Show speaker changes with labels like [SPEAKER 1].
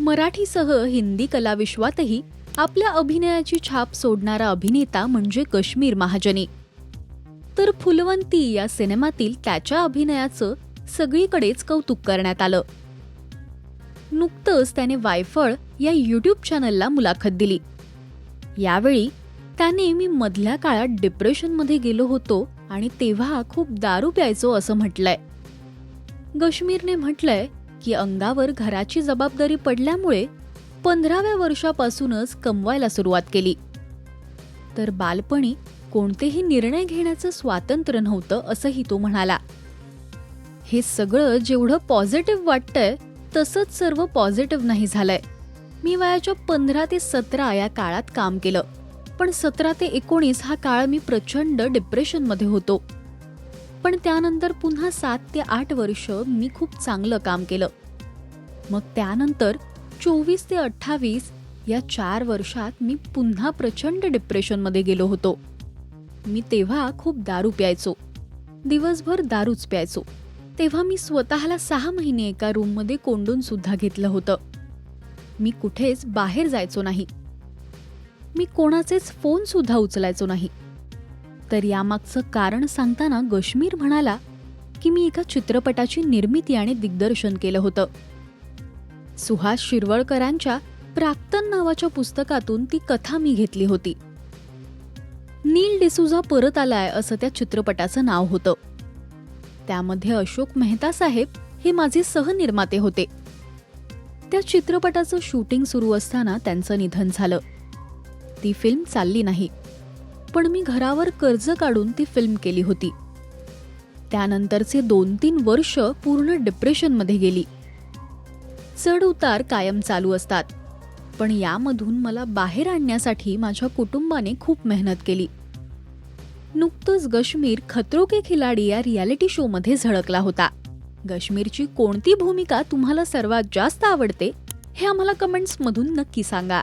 [SPEAKER 1] मराठीसह हिंदी कलाविश्वातही आपल्या अभिनयाची छाप सोडणारा अभिनेता म्हणजे कश्मीर महाजनी. तर फुलवंती या सिनेमातील त्याच्या अभिनयाचं सगळीकडेच कौतुक करण्यात आलं. नुकतंच त्याने वायफळ या युट्यूब चॅनलला मुलाखत दिली. यावेळी त्याने मी मधल्या काळात डिप्रेशनमध्ये गेलो होतो आणि तेव्हा खूप दारू प्यायचो असं म्हटलंय. गश्मीरने म्हटलंय की अंगावर घराची जबाबदारी पडल्यामुळे पंधराव्या वर्षापासूनच कमवायला सुरुवात केली. तर बालपणी कोणतेही निर्णय घेण्याचं स्वातंत्र्य नव्हतं असंही तो म्हणाला. हे सगळं जेवढं पॉझिटिव्ह वाटतंय तसंच सर्व पॉझिटिव्ह नाही झालंय. मी वयाच्या पंधरा ते सतरा या काळात काम केलं. पण सतरा ते एकोणीस हा काळ मी प्रचंड डिप्रेशनमध्ये होतो. पण त्यानंतर पुन्हा सात ते आठ वर्ष मी खूप चांगलं काम केलं. मग त्यानंतर चोवीस ते अठ्ठावीस या चार वर्षात मी पुन्हा प्रचंड डिप्रेशनमध्ये गेलो होतो. मी तेव्हा खूप दारू प्यायचो. दिवसभर दारूच प्यायचो. तेव्हा मी स्वतःला सहा महिने एका रूममध्ये कोंडून सुद्धा घेतलं होतं. मी कुठेच बाहेर जायचो नाही. मी कोणाचेच फोन सुद्धा उचलायचो नाही. तर यामागचं कारण सांगताना गश्मीर म्हणाला की मी एका चित्रपटाची निर्मिती आणि दिग्दर्शन केलं होतं. सुहास शिरवळकरांच्या प्राक्तन नावाच्या पुस्तकातून ती कथा मी घेतली होती. नील डिसूजा परत आलाय असं त्या चित्रपटाचं नाव होतं. त्यामध्ये अशोक मेहता साहेब हे माझे सहनिर्माते होते. त्या चित्रपटाचं शूटिंग सुरू असताना त्यांचं निधन झालं. ती फिल्म चालली नाही. पण मी घरावर कर्ज काढून ती फिल्म केली होती. त्यानंतरचे दोन तीन वर्ष पूर्ण डिप्रेशनमध्ये गेली. चढ उतार कायम चालू असतात. पण यामधून मला बाहेर आणण्यासाठी माझ्या कुटुंबाने खूप मेहनत केली. नुकतंच गश्मीर खतरो के खिलाडी या रियालिटी शोमध्ये झळकला होता. गश्मीरची कोणती भूमिका तुम्हाला सर्वात जास्त आवडते हे आम्हाला कमेंट्समधून नक्की सांगा.